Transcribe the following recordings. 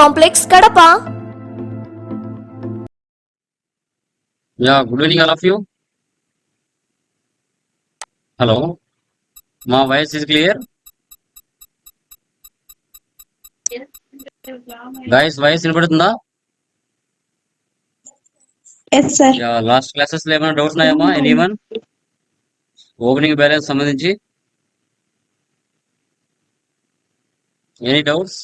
complex Kadapa. Yeah, good evening, all of you. Hello, my voice is clear. Guys, voice వినపడుతుందా? Yes sir last క్లాసెస్లో ఏమైనా doubts ఉన్నాయమ్మా? Anyone opening balance సంబంధించి? Any doubts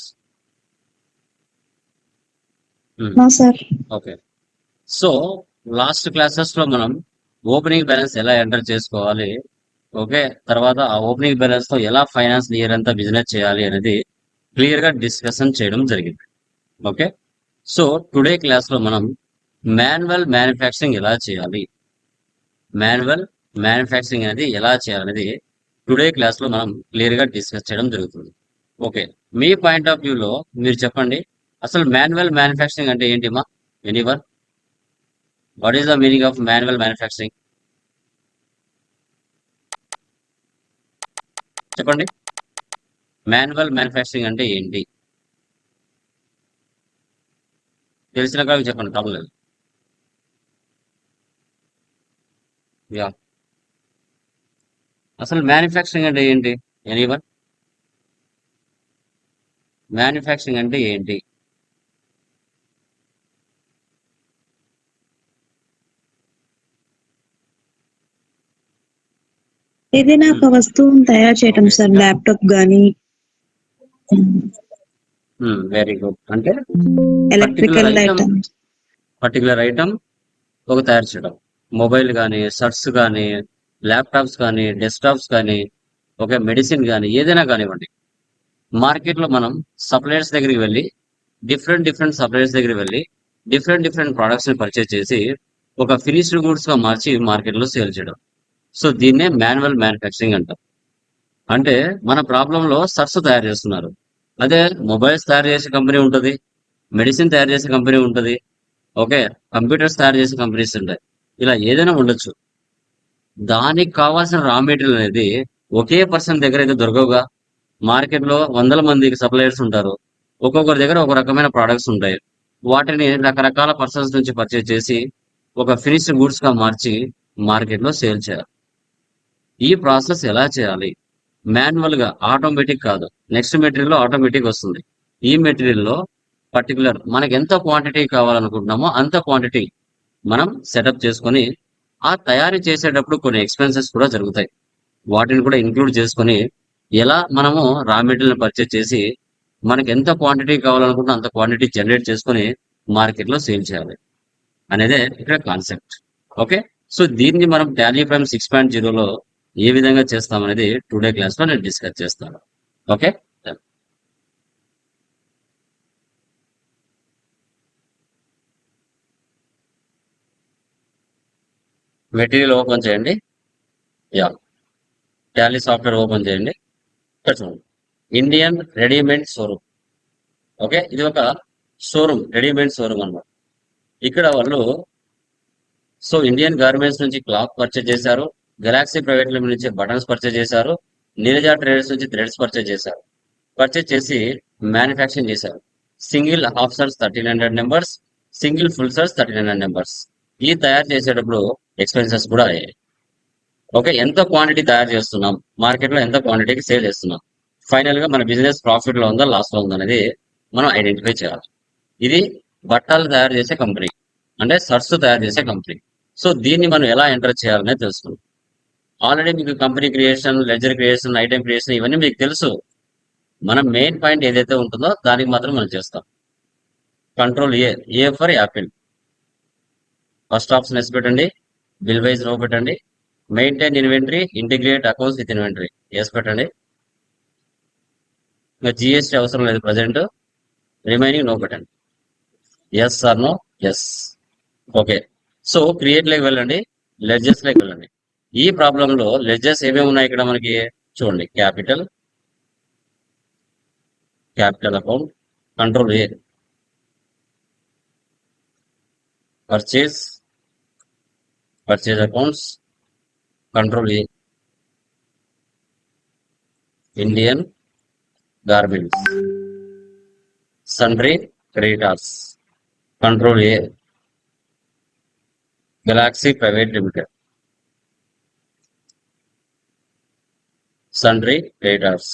okay so last క్లాసెస్లో మనం opening balance ఎలా enter చేసుకోవాలి? Okay తర్వాత ఆ ఓపెనింగ్ బ్యాలెన్స్తో ఎలా ఫైనాన్స్ ఇయర్ అంతా బిజినెస్ చేయాలి అనేది క్లియర్గా డిస్కషన్ చేయడం జరిగింది. ఓకే సో టుడే క్లాస్లో మనం మాన్యువల్ మ్యానుఫ్యాక్చరింగ్ ఎలా చేయాలి? మాన్యువల్ మ్యానుఫ్యాక్చరింగ్ అనేది ఎలా చేయాలనేది టుడే క్లాస్లో మనం క్లియర్గా డిస్కస్ చేయడం జరుగుతుంది. ఓకే మీ పాయింట్ ఆఫ్ వ్యూ లో మీరు చెప్పండి. అసలు మాన్యువల్ మ్యానుఫ్యాక్చరింగ్ అంటే ఏంటి మా anyone what is the meaning of manual manufacturing చెప్పండి. మాన్యువల్ మ్యానుఫ్యాక్చరింగ్ అంటే ఏంటి? తెలిసిన కాదు చెప్పండి తప్పలేదు యా అసలు మ్యానుఫ్యాక్చరింగ్ అంటే ఏంటి? ఎనీవన్ మ్యానుఫ్యాక్చరింగ్ అంటే ఏంటి? ఏదైనా ఒక వస్తువును తయారు చేయటం సార్ ల్యాప్టాప్ గానీ. వెరీ గుడ్ అంటే ఎలక్ట్రికల్. ఐటమ్స్ పర్టికులర్ ఐటమ్ ఒక తయారు చేయడం. మొబైల్ కానీ షర్ట్స్ కానీ ల్యాప్టాప్స్ కానీ డెస్క్టాప్స్ కానీ ఒక మెడిసిన్ కానీ ఏదైనా కానివ్వండి. మార్కెట్లో మనం సప్లయర్స్ దగ్గరికి వెళ్ళి డిఫరెంట్ డిఫరెంట్ సప్లయర్స్ దగ్గరికి వెళ్ళి డిఫరెంట్ డిఫరెంట్ ప్రొడక్ట్స్ని పర్చేస్ చేసి ఒక ఫినిష్డ్ గూడ్స్గా మార్చి మార్కెట్లో సేల్ చేయడం. సో దీన్నే మాన్యువల్ మ్యానుఫ్యాక్చరింగ్ అంటారు. అంటే మన ప్రాబ్లంలో సర్స్ తయారు చేస్తున్నారు. అదే మొబైల్స్ తయారు చేసే కంపెనీ ఉంటుంది మెడిసిన్ తయారు చేసే కంపెనీ ఉంటుంది ఓకే కంప్యూటర్స్ తయారు చేసే కంపెనీస్ ఉంటాయి. ఇలా ఏదైనా ఉండొచ్చు. దానికి కావాల్సిన రా మెటీరియల్ అనేది ఒకే పర్సన్ దగ్గర అయితే దొరకవుగా. మార్కెట్లో వందల మందికి సప్లయర్స్ ఉంటారు. ఒక్కొక్కరి దగ్గర ఒక రకమైన ప్రొడక్ట్స్ ఉంటాయి. వాటిని రకరకాల పర్సన్స్ నుంచి పర్చేజ్ చేసి ఒక ఫినిష్డ్ గూడ్స్గా మార్చి మార్కెట్లో సేల్ చేయాలి. ఈ ప్రాసెస్ ఎలా చేయాలి? మాన్యువల్గా ఆటోమేటిక్ కాదు. నెక్స్ట్ మెటీరియల్లో ఆటోమేటిక్ వస్తుంది. ఈ మెటీరియల్లో పర్టికులర్ మనకి ఎంత క్వాంటిటీ కావాలనుకుంటున్నామో అంత క్వాంటిటీ మనం సెటప్ చేసుకొని ఆ తయారీ చేసేటప్పుడు కొన్ని ఎక్స్పెన్సెస్ కూడా జరుగుతాయి. వాటిని కూడా ఇంక్లూడ్ చేసుకొని ఎలా మనము రా మెటీరియల్ పర్చేస్ చేసి మనకి ఎంత క్వాంటిటీ కావాలనుకుంటే అంత క్వాంటిటీ జనరేట్ చేసుకొని మార్కెట్లో సేల్ చేయాలి అనేదే ఇక్కడ కాన్సెప్ట్. ఓకే? సో దీన్ని మనం టాలీ ప్రైమ్ సిక్స్ పాయింట్ జీరోలో ఏ విధంగా చేస్తామనేది టుడే క్లాస్లో నేను డిస్కస్ చేస్తాను. ఓకే? మెటీరియల్ ఓపెన్ చేయండి. యా. టాలీ సాఫ్ట్వేర్ ఓపెన్ చేయండి. ఇక్కడ చూడండి ఇండియన్ రెడీమేడ్ షోరూమ్. ఓకే? ఇది ఒక షోరూమ్ రెడీమేడ్ షోరూమ్ అన్నమాట. ఇక్కడ వాళ్ళు సో ఇండియన్ గార్మెంట్స్ నుంచి క్లాత్ పర్చేజ్ చేశారు. గెలాక్సీ ప్రైవేట్ లిమిటెడ్ నుంచి బటన్స్ పర్చేజ్ చేశారు. నీరజా ట్రేడర్స్ నుంచి థ్రెడ్స్ పర్చేజ్ చేశారు. పర్చేజ్ చేసి మ్యానుఫ్యాక్చరింగ్ చేశారు. Single half shirts thirteen hundred numbers single full shirts thirteen hundred numbers ఈ తయారు చేసేటప్పుడు ఎక్స్పెన్సెస్ కూడా అయ్యాయి. ఓకే ఎంత క్వాంటిటీ తయారు చేస్తున్నాం? మార్కెట్లో ఎంత క్వాంటిటీకి సేల్ చేస్తున్నాం? ఫైనల్గా మన బిజినెస్ ప్రాఫిట్లో ఉందా లాస్లో ఉందా అనేది మనం ఐడెంటిఫై చేయాలి. ఇది బట్టలు తయారు చేసే కంపెనీ అంటే సర్స్ తయారు చేసే కంపెనీ సో దీన్ని మనం ఎలా ఎంటర్ చేయాలనే తెలుసుకుందాం. ఆల్రెడీ మీకు company creation ledger creation item creation ఇవన్నీ మీకు తెలుసు. మన మెయిన్ పాయింట్ ఏదైతే ఉంటుందో దానికి మాత్రం మనం చేస్తాం. Control A A for apple first option yes పెట్టండి. బిల్ వైజ్ నో పెట్టండి. Maintain inventory integrate accounts with inventory yes పెట్టండి. ఇంకా జిఎస్టీ అవసరం లేదు ప్రజెంట్ రిమైనింగ్ నో పెట్టండి yes or no yes okay so create లేకి వెళ్ళండి. లెడ్జెస్ వెళ్ళండి. ఈ ప్రాబ్లంలో లెడ్జెస్ ఏమేమి ఉన్నాయి ఇక్కడ మనకి? చూడండి capital capital account control A purchase purchase accounts control A Indian garments sundry creditors control A Galaxy private limited sundry traders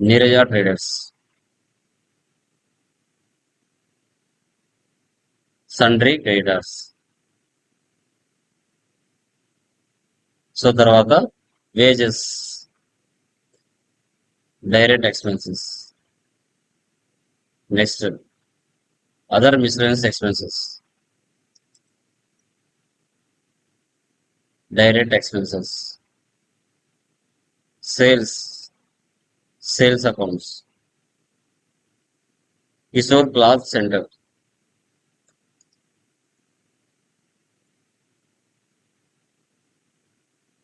Neeraja traders sundry traders so తర్వాత wages direct expenses next other miscellaneous expenses direct expenses sales sales accounts. Kishore cloth centre.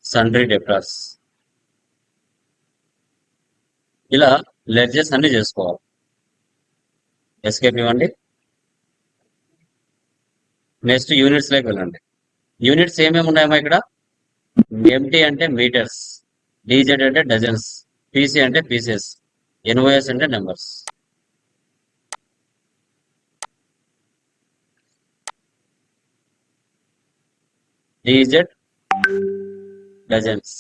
Sundry debtors ఇలా ledgers అన్ని చేసుకోవాలి. Escape ఇవ్వండి. Next యూనిట్స్లోకి వెళ్ళండి. Units ఏమేమి ఉన్నాయమ్మా ఇక్కడ? MT అంటే మీటర్స్ డీజెడ్ అంటే డజన్స్ పీసీ అంటే పీసెస్ ఎన్ఓఎస్ అంటే numbers. DZ dozens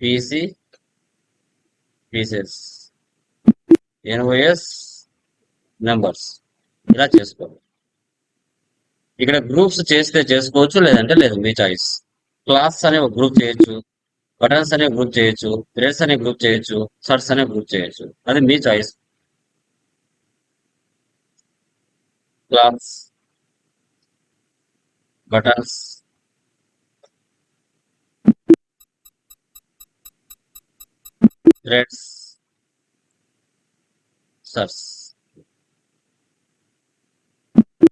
PC pieces NOS numbers. ఇలా చేసుకోవాలి ఇక్కడ గ్రూప్స్ చేస్తే చేసుకోవచ్చు లేదంటే లేదు మీ చాయిస్. క్లాస్ అనే ఒక గ్రూప్ చేయొచ్చు. బటన్స్ అనే గ్రూప్ చేయొచ్చు థ్రెడ్స్ అనే గ్రూప్ చేయొచ్చు షర్ట్స్ అనే గ్రూప్ చేయొచ్చు. అది మీ choice. Clothes buttons threads shirts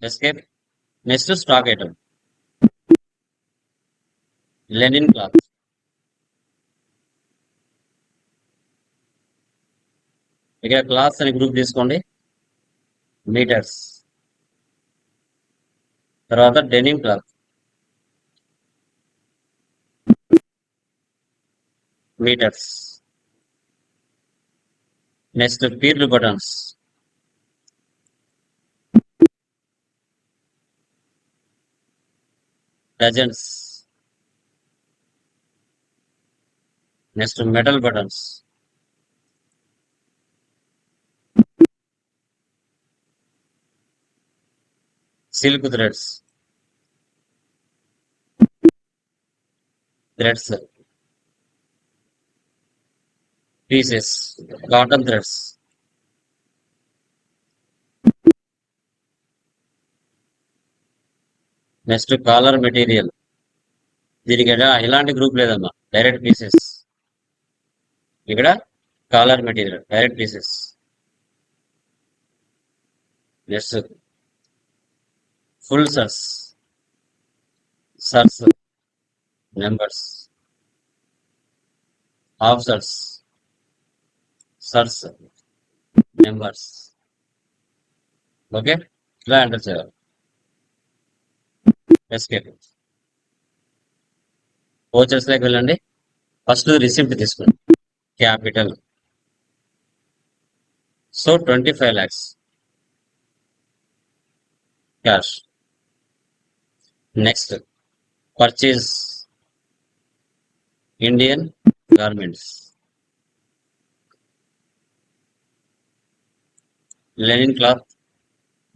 escape next stock item linen cloth ఇక్కడ క్లాస్ అని గ్రూప్ తీసుకోండి. మీటర్స్. తర్వాత denim cloth. Metres. Next పీర్లు buttons. Dozens. Next metal buttons. Silk threads. Threads. Pieces. Cotton threads. Next collar material. దీనికి ఇలాంటి ఎలాంటి group లేదమ్మా. Direct pieces. ఇక్కడ collar material. Direct pieces. Next. Full shirts shirts numbers half shirts shirts numbers okay? ఇలా enter చేయాలి. Escape ఓచర్స్లోకి వెళ్ళండి. First receipt తీసుకోండి. Capital. So twenty five lakhs cash. Next purchase Indian garments linen cloth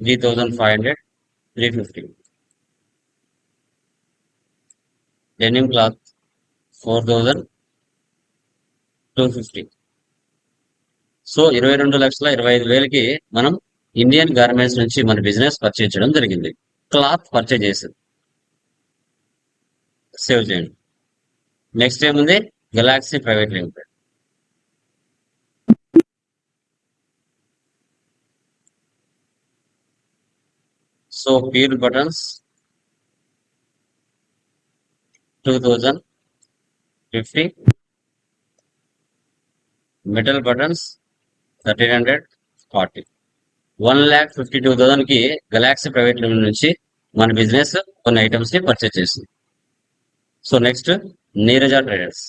three thousand five hundred three fifty denim cloth four thousand two fifty so ఇరవై రెండు లక్షల ఇరవై ఐదు వేలకి మనం ఇండియన్ గార్మెంట్స్ నుంచి మన బిజినెస్ పర్చేజ్ చేయడం జరిగింది. క్లాత్ పర్చేజ్ చేసింది. సేవ్ చేయండి. నెక్స్ట్ ఏముంది Galaxy private limited so pearl buttons two thousand fifty metal buttons thirteen hundred forty one lakh fifty two థౌసండ్కి Galaxy private limited నుంచి మన బిజినెస్ కొన్ని ఐటమ్స్ని పర్చేస్ చేసింది. So next Neeraja traders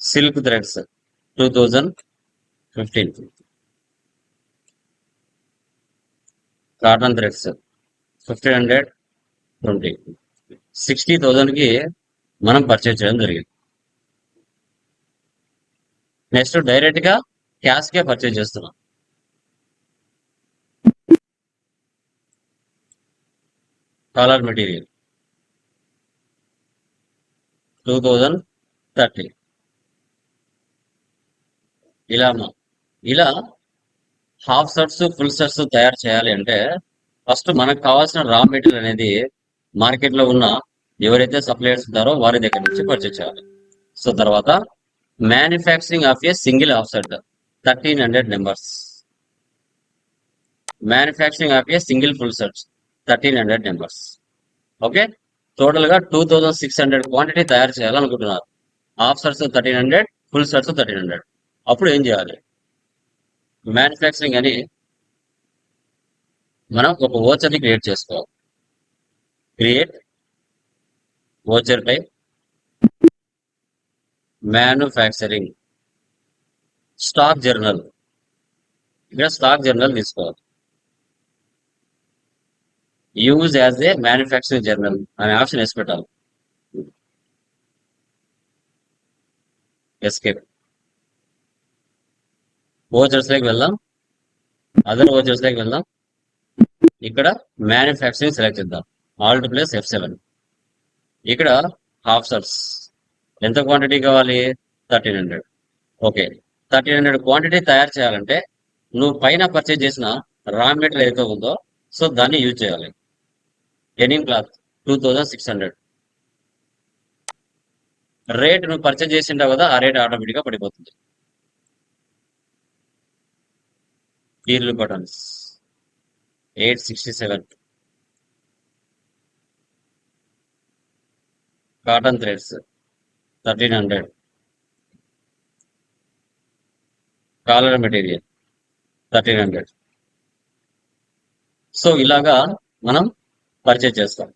silk threads two thousand fifteen cotton threads fifteen hundred twenty sixty థౌజండ్కి మనం purchase చేయడం జరిగింది. Next డైరెక్ట్గా క్యాష్కే పర్చేజ్ చేస్తున్నాం. Colour material two thousand thirty ఇలా ఇలా హాఫ్ సెట్స్ ఫుల్ సెట్స్ తయారు చేయాలి అంటే ఫస్ట్ మనకు కావాల్సిన రా మెటీరియల్ అనేది మార్కెట్లో ఉన్న ఎవరైతే సప్లయర్స్ ఉంటారో వారి దగ్గర నుంచి పర్చేస్ చేయాలి. సో తర్వాత manufacturing of a single half set thirteen hundred numbers manufacturing of a single full sets thirteen hundred numbers. Okay? టోటల్గా two thousand six hundred quantity తయారు చేయాలనుకుంటున్నారు. Half shirts thirteen hundred full shirts thirteen hundred. అప్పుడు ఏం చేయాలి? Manufacturing అని మనం ఒక ఓచర్ని క్రియేట్ చేసుకోవాలి. క్రియేట్ ఓచర్ పై మ్యానుఫ్యాక్చరింగ్ స్టాక్ జర్నల్. ఇక్కడ స్టాక్ జర్నల్ తీసుకోవాలి. Use as a manufacturing journal అనే ఆప్షన్ వేసి పెట్టాలి ఎస్కేప్ ఓచర్స్ లైక్ వెళ్దాం. అదర్ ఓచర్స్ లైక్ వెళ్దాం. ఇక్కడ మ్యానుఫ్యాక్చరింగ్ సెలెక్ట్ చేద్దాం. ఆల్ట్ ప్లస్ ఎఫ్ సెవెన్ ఇక్కడ హాఫ్ షర్ట్స్ ఎంత క్వాంటిటీ కావాలి? Thirteen hundred okay thirteen hundred quantity తయారు చేయాలంటే నువ్వు పైన పర్చేజ్ చేసిన రా మెటీరియల్ ఏదైతే ఉందో సో దాన్ని యూజ్ చేయాలి. Denim cloth two thousand six hundred rate నువ్వు పర్చేజ్ చేసింటావు కదా ఆ రేట్ ఆటోమేటిక్గా పడిపోతుంది. కీర్లు buttons eight sixty seven cotton threads thirteen hundred collar material thirteen hundred so ఇలాగా మనం పర్చేజ్ చేస్తాం.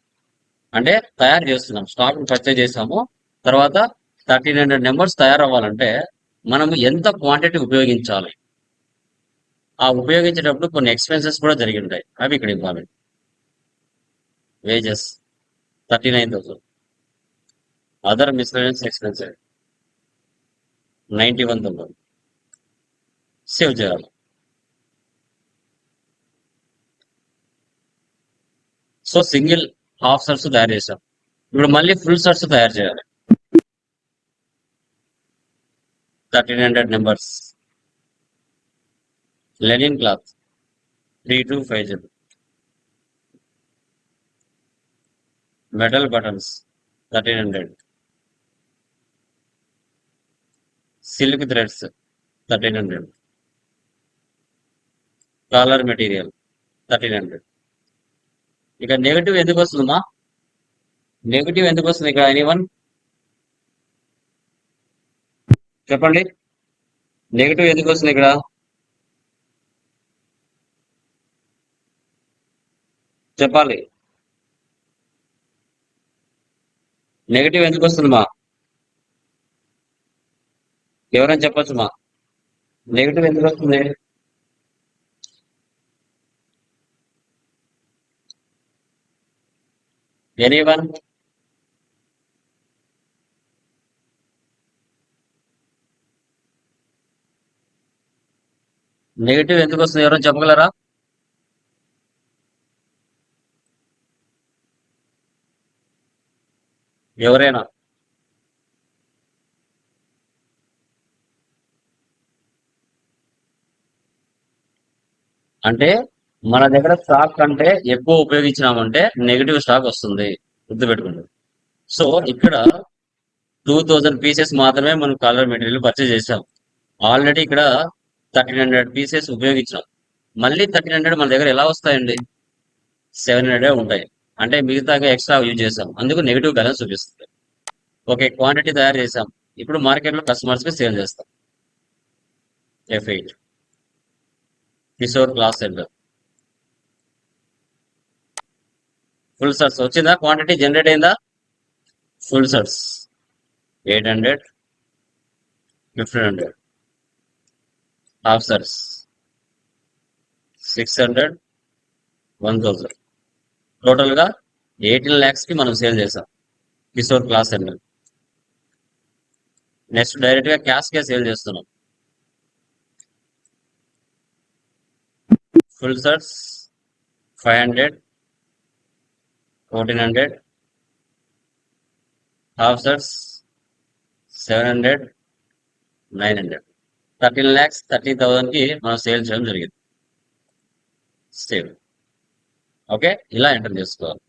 అంటే తయారు చేస్తున్నాం. స్టాక్ పర్చేజ్ చేసాము. తర్వాత థర్టీన్ హండ్రెడ్ నెంబర్స్ తయారవ్వాలంటే మనం ఎంత క్వాంటిటీ ఉపయోగించాలి? ఆ ఉపయోగించేటప్పుడు కొన్ని ఎక్స్పెన్సెస్ కూడా జరిగి ఉంటాయి. అవి ఇక్కడ ఇంపార్మెంట్ wages thirty nine thousand other miscellaneous expenses ninety one thousand save చేయాలి. సో సింగిల్ హాఫ్ సర్ట్స్ తయారు చేసాం ఇప్పుడు మళ్ళీ ఫుల్ సర్ట్స్ తయారు చేయాలి. Thirteen hundred numbers. Linen cloth. Three two five zero. Metal buttons. Thirteen hundred. Silk threads. Thirteen hundred. Collar material. Thirteen hundred. ఇక్కడ negative ఎందుకు వస్తుందమ్మా? నెగటివ్ ఎందుకు వస్తుంది ఇక్కడ? ఎనీవన్ చెప్పండి. నెగటివ్ ఎందుకు వస్తుంది ఇక్కడ? చెప్పాలి. నెగటివ్ ఎందుకు వస్తుందమ్మా? ఎవరైనా చెప్పొచ్చు మా నెగటివ్ ఎందుకు వస్తుంది? anyone? నెగిటివ్ ఎందుకు వస్తుంది? ఎవరైనా చెప్పగలరా? ఎవరైనా? అంటే మన దగ్గర స్టాక్ కంటే ఎక్కువ ఉపయోగించినామంటే నెగిటివ్ స్టాక్ వస్తుంది. గుర్తుపెట్టుకోండి. సో ఇక్కడ టూ థౌజండ్ పీసెస్ మాత్రమే మనం కలర్ మెటీరియల్ పర్చేజ్ చేసాం. ఆల్రెడీ ఇక్కడ థర్టీన్ హండ్రెడ్ పీసెస్ ఉపయోగించాం మళ్ళీ థర్టీన్ హండ్రెడ్ మన దగ్గర ఎలా వస్తాయండి? సెవెన్ హండ్రెడ్ ఉంటాయి. అంటే మిగతాగా ఎక్స్ట్రా యూజ్ చేసాం. అందుకు నెగిటివ్ బ్యాలెన్స్ చూపిస్తుంది. ఓకే క్వాంటిటీ తయారు చేసాం. ఇప్పుడు మార్కెట్లో కస్టమర్స్కి సేల్ చేస్తాం. F eight Kishore cloth centre full shirts వచ్చిందా? క్వాంటిటీ జనరేట్ అయిందా? Full shirts eight hundred fifteen hundred half shirts six hundred one thousand టోటల్గా ఎయిటీన్ ల్యాక్స్కి మనం సేల్ చేసాం కిషోర్ క్లాస్ అండ్ నెక్స్ట్ డైరెక్ట్గా క్యాష్కే సేల్ చేస్తున్నాం. Full shirts five hundred fourteen hundred. Half shirts seven hundred nine hundred. Thirteen lakhs thirty థౌజండ్కి మనం sale చేయడం జరిగింది. Save okay? ఇలా ఎంటర్ చేసుకోవాలి.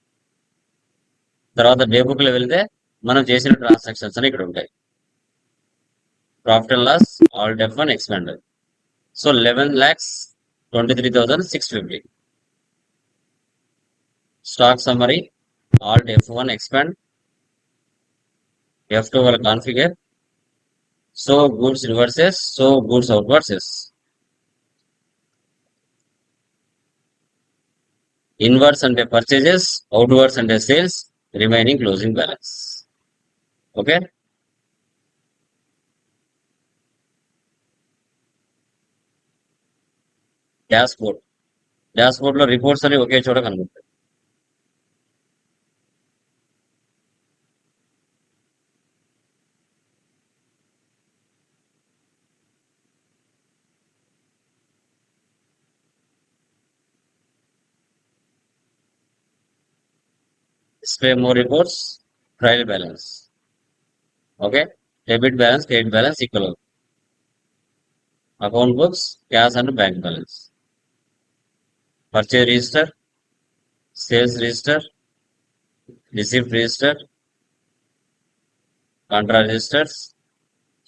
తర్వాత డే బుక్లో వెళ్తే మనం చేసిన ట్రాన్సాక్షన్స్ అని ఇక్కడ ఉంటాయి. Profit and loss alt F one expand. So eleven lakhs twenty three thousand six fifty. Stock summary alt F one expand F two వాళ్ళ configure so goods inwards so goods outwards inwards అంటే purchases outwards అంటే sales remaining closing balance okay dashboard dash బోర్డ్లో reports అని ఒకే చోట కనుకుంటాయి స్వే more reports trial balance okay debit balance credit balance equal account books cash and bank balance purchase register sales register receipt register contra registers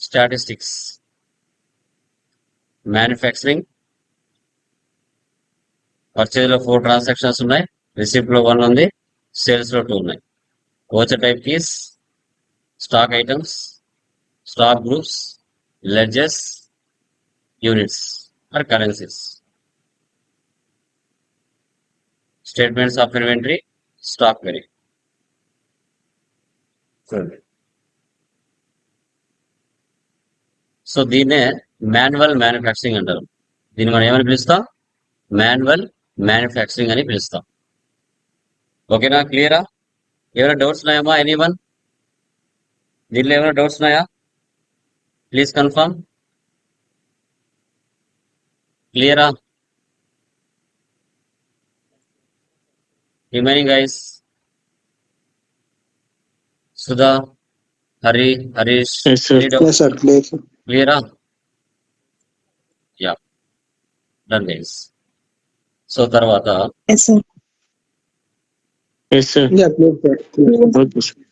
statistics manufacturing పర్చేజ్లో four transactions ఉన్నాయి. రిసీప్ట్లో one ఉంది. సేల్స్లో two ఉన్నాయి. Voucher type keys stock items stock groups ledgers units or currencies. Statements of inventory stock query. చూడండి so దీన్నే manual manufacturing అంటారు. దీన్ని మనం ఏమని పిలుస్తాం? మాన్యువల్ మ్యానుఫ్యాక్చరింగ్ అని పిలుస్తాం. ఓకేనా క్లియరా ఏమైనా డౌట్స్ ఉన్నాయమ్మా ఎనీవన్ దీనిలో ఏమైనా డౌట్స్ ఉన్నాయా ప్లీజ్ కన్ఫర్మ్ క్లియరా remaining guys Sudha Hari Harish Yes, sir. Yes, sir. Clear, sir. క్లియరా యా డన్ గైస్ సో తర్వాత ఎస్ సార్ Yes,